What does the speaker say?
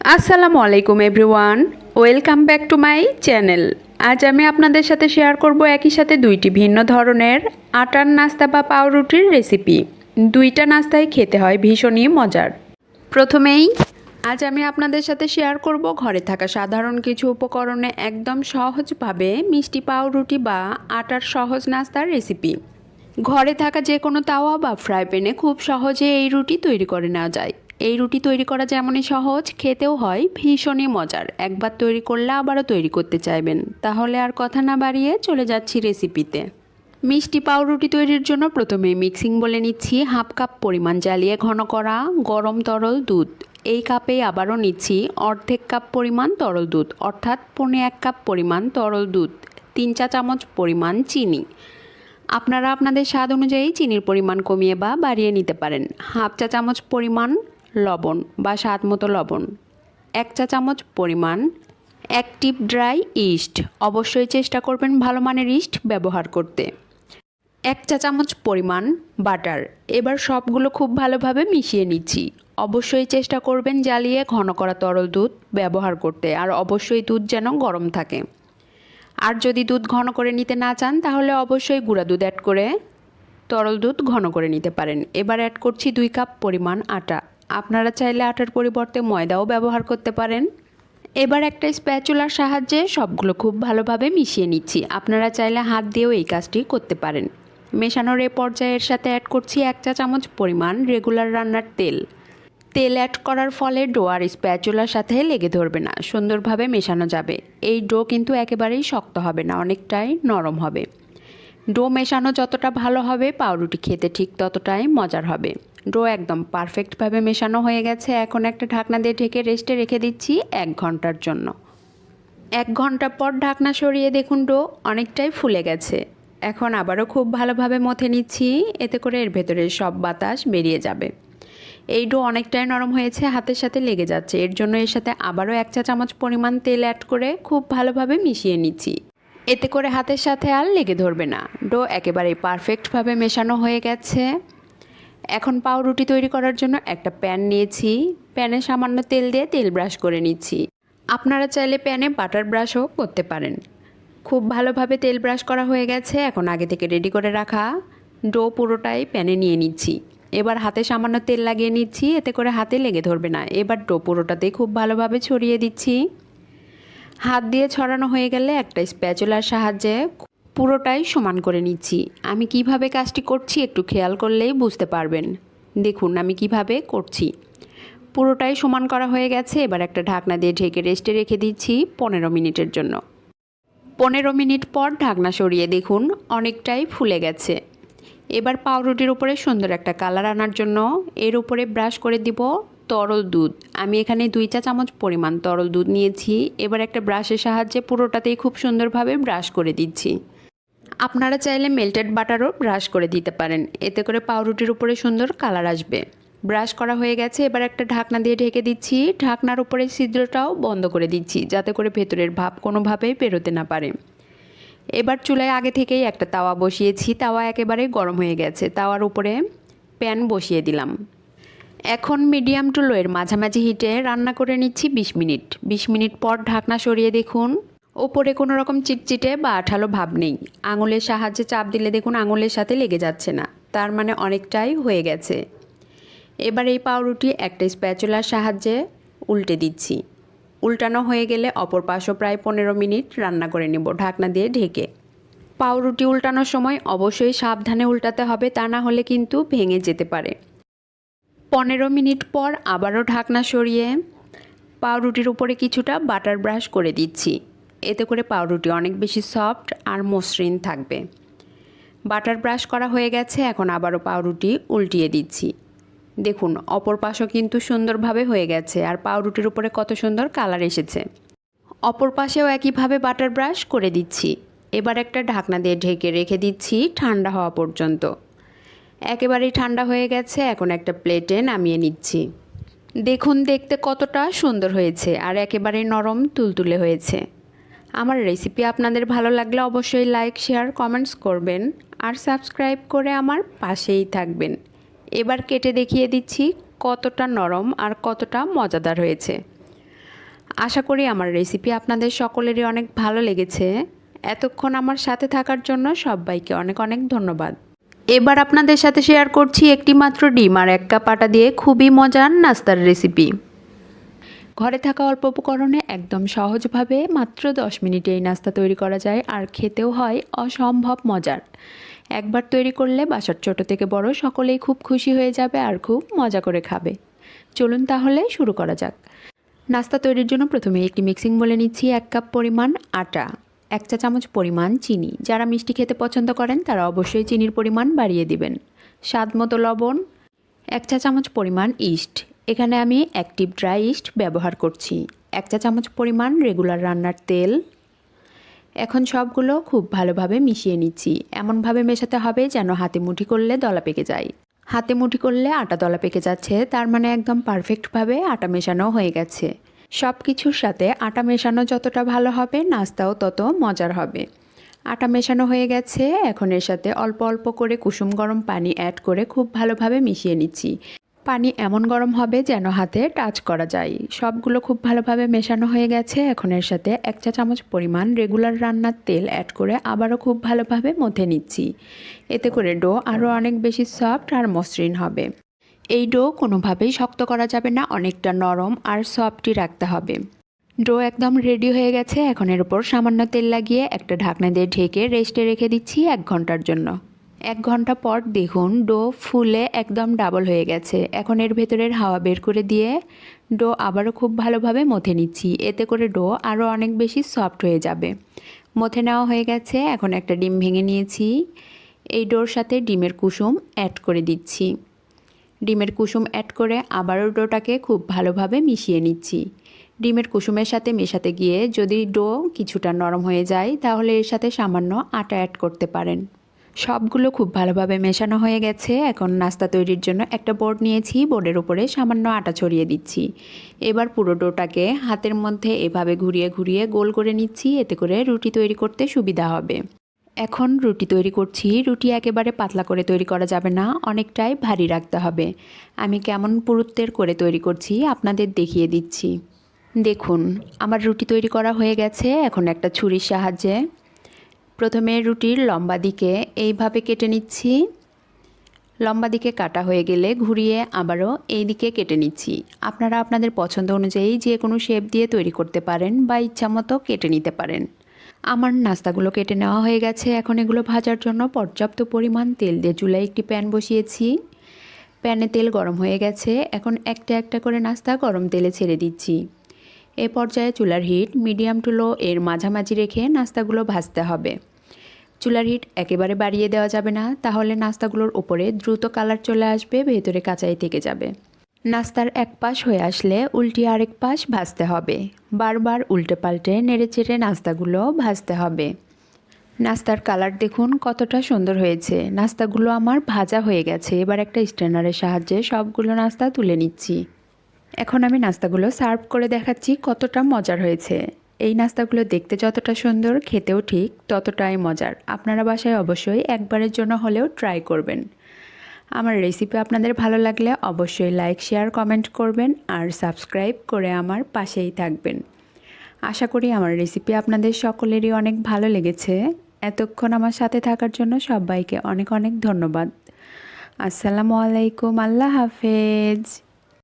আসসালামু আলাইকুম everyone. Welcome back to my channel. আজ আমি আপনাদের সাথে শেয়ার করব একই সাথে দুইটি ভিন্ন ধরনের আটার নাস্তা বা পাউরুটির রেসিপি। দুইটা নাস্তাই খেতে হয় ভীষণই মজার। প্রথমেই, আজ আমি আপনাদের সাথে শেয়ার করব ঘরে থাকা সাধারণ কিছু উপকরণে একদম সহজভাবে মিষ্টি পাউরুটি বা আটার সহজ নাস্তার রেসিপি। ঘরে থাকা যে কোনো তাওয়া বা ফ্রাই প্যানে খুব সহজে এই রুটি তৈরি করে নেওয়া যায়। এই রুটি তৈরি করা যেমনই সহজ, খেতেও হয় ভীষণই মজার। একবার তৈরি করলে আবারও তৈরি করতে চাইবেন। তাহলে আর কথা না বাড়িয়ে চলে যাচ্ছি রেসিপিতে। মিষ্টি পাউরুটি তৈরির জন্য প্রথমে মিক্সিং বলে নিচ্ছি হাফ কাপ পরিমাণ জ্বালিয়ে ঘন করা গরম তরল দুধ। এই কাপেই আবারও নিচ্ছি অর্ধেক কাপ পরিমাণ তরল দুধ, অর্থাৎ পৌনে এক কাপ পরিমাণ তরল দুধ, তিন চা চামচ পরিমাণ চিনি। আপনারা আপনাদের স্বাদ অনুযায়ী চিনির পরিমাণ কমিয়ে বা বাড়িয়ে নিতে পারেন। হাফ চা চামচ পরিমাণ লবণ বা স্বাদ মতো লবণ। এক চা চামচ পরিমাণ অ্যাক্টিভ ড্রাই ইস্ট। অবশ্যই চেষ্টা করবেন ভালো মানের ইস্ট ব্যবহার করতে। এক চা চামচ পরিমাণ বাটার। এবার সবগুলো খুব ভালোভাবে মিশিয়ে নিচ্ছি। অবশ্যই চেষ্টা করবেন জ্বালিয়ে ঘন করা তরল দুধ ব্যবহার করতে, আর অবশ্যই দুধ যেন গরম থাকে। আর যদি দুধ ঘন করে নিতে না চান, তাহলে অবশ্যই গুঁড়া দুধ অ্যাড করে তরল দুধ ঘন করে নিতে পারেন। এবার অ্যাড করছি দুই কাপ পরিমাণ আটা। আপনারা চাইলে আটার পরিবর্তে ময়দাও ব্যবহার করতে পারেন। এবার একটা স্প্যাচুলার সাহায্যে সবগুলো খুব ভালোভাবে মিশিয়ে নিচ্ছি। আপনারা চাইলে হাত দিয়েও এই কাজটি করতে পারেন। মেশানোর এ পর্যায়ের সাথে অ্যাড করছি এক চা চামচ পরিমাণ রেগুলার রান্নার তেল। তেল অ্যাড করার ফলে ডো আর স্প্যাচুলার সাথে লেগে ধরবে না, সুন্দরভাবে মেশানো যাবে। এই ডো কিন্তু একেবারেই শক্ত হবে না, অনেকটাই নরম হবে। ডো মেশানো যতটা ভালো হবে, পাউরুটি খেতে ঠিক ততটাই মজার হবে। ডো একদম পারফেক্টভাবে মেশানো হয়ে গেছে। এখন একটা ঢাকনা দিয়ে ঢেকে রেস্টে রেখে দিচ্ছি এক ঘণ্টার জন্য। এক ঘণ্টা পর ঢাকনা সরিয়ে দেখুন ডো, অনেকটাই ফুলে গেছে। এখন আবারও খুব ভালোভাবে মথে নিচ্ছি, এতে করে এর ভেতরে সব বাতাস বেরিয়ে যাবে। এই ডো অনেকটাই নরম হয়েছে, হাতের সাথে লেগে যাচ্ছে। এর জন্য এর সাথে আবারও এক চা চামচ পরিমাণ তেল অ্যাড করে খুব ভালোভাবে মিশিয়ে নিচ্ছি। এতে করে হাতের সাথে আর লেগে ধরবে না। ডো একেবারেই পারফেক্টভাবে মেশানো হয়ে গেছে। এখন পাউরুটি তৈরি করার জন্য একটা প্যান নিয়েছি। প্যানে সামান্য তেল দিয়ে তেল ব্রাশ করে নিচ্ছি। আপনারা চাইলে প্যানে বাটার ব্রাশও করতে পারেন। খুব ভালোভাবে তেল ব্রাশ করা হয়ে গেছে, এখন আগে থেকে রেডি করে রাখা। ডো পুরোটাই প্যানে নিয়ে নিচ্ছি। এবার হাতে সামান্য তেল লাগিয়ে নিচ্ছি, এতে করে হাতে লেগে ধরবে না। এবার ডো পুরোটাতে খুব ভালোভাবে ছড়িয়ে দিচ্ছি। হাত দিয়ে ছড়ানো হয়ে গেলে একটা স্প্যাচুলার সাহায্যে পুরোটাই সমান করে নিচ্ছি। আমি কীভাবে কাজটি করছি একটু খেয়াল করলেই বুঝতে পারবেন। দেখুন, আমি কীভাবে করছি। পুরোটাই সমান করা হয়ে গেছে, এবার একটা ঢাকনা দিয়ে ঢেকে রেস্টে রেখে দিচ্ছি পনেরো মিনিটের জন্য। পনেরো মিনিট পর ঢাকনা সরিয়ে দেখুন, অনেকটাই ফুলে গেছে। এবার পাউরুটির উপরে সুন্দর একটা কালার আনার জন্য এর উপরে ব্রাশ করে দিব তরল দুধ। আমি এখানে দুই চা চামচ পরিমাণ তরল দুধ নিয়েছি। এবার একটা ব্রাশের সাহায্যে পুরোটাতেই খুব সুন্দরভাবে ব্রাশ করে দিচ্ছি। আপনারা চাইলে মেল্টেড বাটারও ব্রাশ করে দিতে পারেন। এতে করে পাউরুটির উপরে সুন্দর কালার আসবে। ব্রাশ করা হয়ে গেছে। এবার একটা ঢাকনা দিয়ে ঢেকে দিচ্ছি। ঢাকনার উপরে ছিদ্রটাও বন্ধ করে দিচ্ছি, যাতে করে ভেতরের ভাব কোনোভাবেই বেরোতে না পারে। এবার চুলায় আগে থেকেই একটা তাওয়া বসিয়েছি। তাওয়া একেবারে গরম হয়ে গেছে। তাওয়ার উপরে প্যান বসিয়ে দিলাম। এখন মিডিয়াম টু লোয়ের মাঝামাঝি হিটে রান্না করে নিচ্ছি বিশ মিনিট। বিশ মিনিট পর ঢাকনা সরিয়ে দেখুন। ওপরে কোনো রকম চিটচিটে বা আঠালো ভাব নেই। আঙুলের সাহায্যে চাপ দিলে দেখুন আঙুলের সাথে লেগে যাচ্ছে না। তার মানে অনেকটাই হয়ে গেছে। এবার এই পাউরুটি একটা স্প্যাচুলার সাহায্যে উল্টে দিচ্ছি। উল্টানো হয়ে গেলে অপর পাশও প্রায় পনেরো মিনিট রান্না করে নেব ঢাকনা দিয়ে ঢেকে। পাউরুটি উল্টানোর সময় অবশ্যই সাবধানে উল্টাতে হবে, তা না হলে কিন্তু ভেঙে যেতে পারে। পনেরো মিনিট পর আবারও ঢাকনা সরিয়ে পাউরুটির উপরে কিছুটা বাটার ব্রাশ করে দিচ্ছি। এতে করে পাউরুটি অনেক বেশি সফট আর মসৃণ থাকবে। বাটার ব্রাশ করা হয়ে গেছে, এখন আবারও পাউরুটি উল্টিয়ে দিচ্ছি। দেখুন, অপর পাশও কিন্তু সুন্দরভাবে হয়ে গেছে আর পাউরুটির উপরে কত সুন্দর কালার এসেছে। অপর পাশেও একইভাবে বাটার ব্রাশ করে দিচ্ছি। এবার একটা ঢাকনা দিয়ে ঢেকে রেখে দিচ্ছি ঠান্ডা হওয়া পর্যন্ত। একেবারেই ঠান্ডা হয়ে গেছে, এখন একটা প্লেটে নামিয়ে নিচ্ছি। দেখুন, দেখতে কতটা সুন্দর হয়েছে আর একেবারেই নরম তুলতুলে হয়েছে। আমার রেসিপি আপনাদের ভালো লাগলে অবশ্যই লাইক শেয়ার কমেন্টস করবেন আর সাবস্ক্রাইব করে আমার পাশেই থাকবেন। এবার কেটে দেখিয়ে দিচ্ছি কতটা নরম আর কতটা মজাদার হয়েছে। আশা করি আমার রেসিপি আপনাদের সকলেরই অনেক ভালো লেগেছে। এতক্ষণ আমার সাথে থাকার জন্য সবাইকে অনেক অনেক ধন্যবাদ। এবার আপনাদের সাথে শেয়ার করছি একটি মাত্র ডিম আর এক কাপ আটা দিয়ে খুবই মজার নাস্তার রেসিপি ঘরে থাকা অল্প উপকরণে একদম সহজভাবে মাত্র দশ মিনিটে এই নাস্তা তৈরি করা যায় আর খেতেও হয় অসম্ভব মজার। একবার তৈরি করলে বাসার ছোট থেকে বড় সকলেই খুব খুশি হয়ে যাবে আর খুব মজা করে খাবে। চলুন তাহলে শুরু করা যাক। নাস্তা তৈরির জন্য প্রথমে একটি মিক্সিং বলে নিচ্ছি এক কাপ পরিমাণ আটা। এক চা চামচ পরিমাণ চিনি। যারা মিষ্টি খেতে পছন্দ করেন, তারা অবশ্যই চিনির পরিমাণ বাড়িয়ে দিবেন। স্বাদ মতো লবণ, এক চা চামচ পরিমাণ ইস্ট। এখানে আমি অ্যাক্টিভ ড্রাই ইস্ট ব্যবহার করছি। এক চা চামচ পরিমাণ রেগুলার রান্নার তেল। এখন সবগুলো খুব ভালোভাবে মিশিয়ে নিচ্ছি। এমনভাবে মেশাতে হবে যেন হাতে মুঠি করলে দলা পেকে যায়। হাতে মুঠি করলে আটা দলা পেকে যাচ্ছে, তার মানে একদম পারফেক্টভাবে আটা মেশানো হয়ে গেছে। সব কিছুর সাথে আটা মেশানো যতটা ভালো হবে, নাস্তাও তত মজার হবে। আটা মেশানো হয়ে গেছে, এখন এর সাথে অল্প অল্প করে কুসুম গরম পানি অ্যাড করে খুব ভালোভাবে মিশিয়ে নিচ্ছি। পানি এমন গরম হবে যেন হাতে টাচ করা যায়। সবগুলো খুব ভালোভাবে মেশানো হয়ে গেছে, এখন এর সাথে এক চা চামচ পরিমাণ রেগুলার রান্নার তেল অ্যাড করে আবারও খুব ভালোভাবে মথে নিচ্ছি। এতে করে ডো আরও অনেক বেশি সফট আর মসৃণ হবে। এই ডো কোনোভাবেই শক্ত করা যাবে না, অনেকটা নরম আর সফটই রাখতে হবে। ডো একদম রেডি হয়ে গেছে, এখন এর উপর সামান্য তেল লাগিয়ে একটা ঢাকনা দিয়ে ঢেকে রেস্টে রেখে দিচ্ছি এক ঘণ্টার জন্য। এক ঘণ্টা পর দেখুন, ডো ফুলে একদম ডাবল হয়ে গেছে। এখন এর ভেতরের হাওয়া বের করে দিয়ে ডো আবারও খুব ভালোভাবে মথে নিচ্ছি। এতে করে ডো আরও অনেক বেশি সফট হয়ে যাবে। মথে নেওয়া হয়ে গেছে, এখন একটা ডিম ভেঙে নিয়েছি। এই ডোর সাথে ডিমের কুসুম অ্যাড করে দিচ্ছি। ডিমের কুসুম অ্যাড করে আবারও ডোটাকে খুব ভালোভাবে মিশিয়ে নিচ্ছি। ডিমের কুসুমের সাথে মেশাতে গিয়ে যদি ডো কিছুটা নরম হয়ে যায়, তাহলে এর সাথে সামান্য আটা অ্যাড করতে পারেন। সবগুলো খুব ভালোভাবে মেশানো হয়ে গেছে। এখন নাস্তা তৈরির জন্য একটা বোর্ড নিয়েছি। বোর্ডের উপরে সামান্য আটা ছড়িয়ে দিচ্ছি। এবার পুরো ডোটাকে হাতের মধ্যে এভাবে ঘুরিয়ে ঘুরিয়ে গোল করে নিচ্ছি। এতে করে রুটি তৈরি করতে সুবিধা হবে। এখন রুটি তৈরি করছি। রুটি একেবারে পাতলা করে তৈরি করা যাবে না, অনেকটাই ভারী রাখতে হবে। আমি কেমন পুরুত্বের করে তৈরি করছি আপনাদের দেখিয়ে দিচ্ছি। দেখুন, আমার রুটি তৈরি করা হয়ে গেছে, এখন একটা ছুরির সাহায্যে। প্রথমে রুটির লম্বা দিকে এইভাবে কেটে নিচ্ছি। লম্বা দিকে কাটা হয়ে গেলে ঘুরিয়ে আবারও এই দিকে কেটে নিচ্ছি। আপনারা আপনাদের পছন্দ অনুযায়ী যে কোনো শেপ দিয়ে তৈরি করতে পারেন বা ইচ্ছা মতো কেটে নিতে পারেন। আমার নাস্তাগুলো কেটে নেওয়া হয়ে গেছে। এখন এগুলো ভাজার জন্য পর্যাপ্ত পরিমাণ তেল দিয়ে চুলায় একটি প্যান বসিয়েছি। প্যানে তেল গরম হয়ে গেছে। এখন একটা একটা করে নাস্তা গরম তেলে ছেড়ে দিচ্ছি। এ পর্যায়ে চুলার হিট মিডিয়াম টু লো এর মাঝামাঝি রেখে নাস্তাগুলো ভাজতে হবে। চুলার হিট একেবারে বাড়িয়ে দেওয়া যাবে না, তাহলে নাস্তাগুলোর উপরে দ্রুত কালার চলে আসবে, ভেতরে কাঁচাই থেকে যাবে। নাস্তার এক পাশ হয়ে আসলে উল্টিয়ে আরেক পাশ ভাজতে হবে। বারবার উল্টে পাল্টে নেড়ে চেড়ে নাস্তাগুলো ভাজতে হবে। নাস্তার কালার দেখুন কতটা সুন্দর হয়েছে। নাস্তাগুলো আমার ভাজা হয়ে গেছে। এবার একটা স্ট্যান্ডারের সাহায্যে সবগুলো নাস্তা তুলে নিচ্ছি। এখন আমি নাস্তাগুলো সার্ভ করে দেখাচ্ছি কতটা মজার হয়েছে। এই নাস্তাগুলো দেখতে যতটা সুন্দর, খেতেও ঠিক ততটাই মজার। আপনারা বাসায় অবশ্যই একবারের জন্য হলেও ট্রাই করবেন। আমার রেসিপি আপনাদের ভালো লাগলে অবশ্যই লাইক শেয়ার কমেন্ট করবেন আর সাবস্ক্রাইব করে আমার পাশেই থাকবেন। আশা করি আমার রেসিপি আপনাদের সকলেরই অনেক ভালো লেগেছে। এতক্ষণ আমার সাথে থাকার জন্য সবাইকে অনেক অনেক ধন্যবাদ। আসসালামু আলাইকুম, আল্লাহ হাফেজ।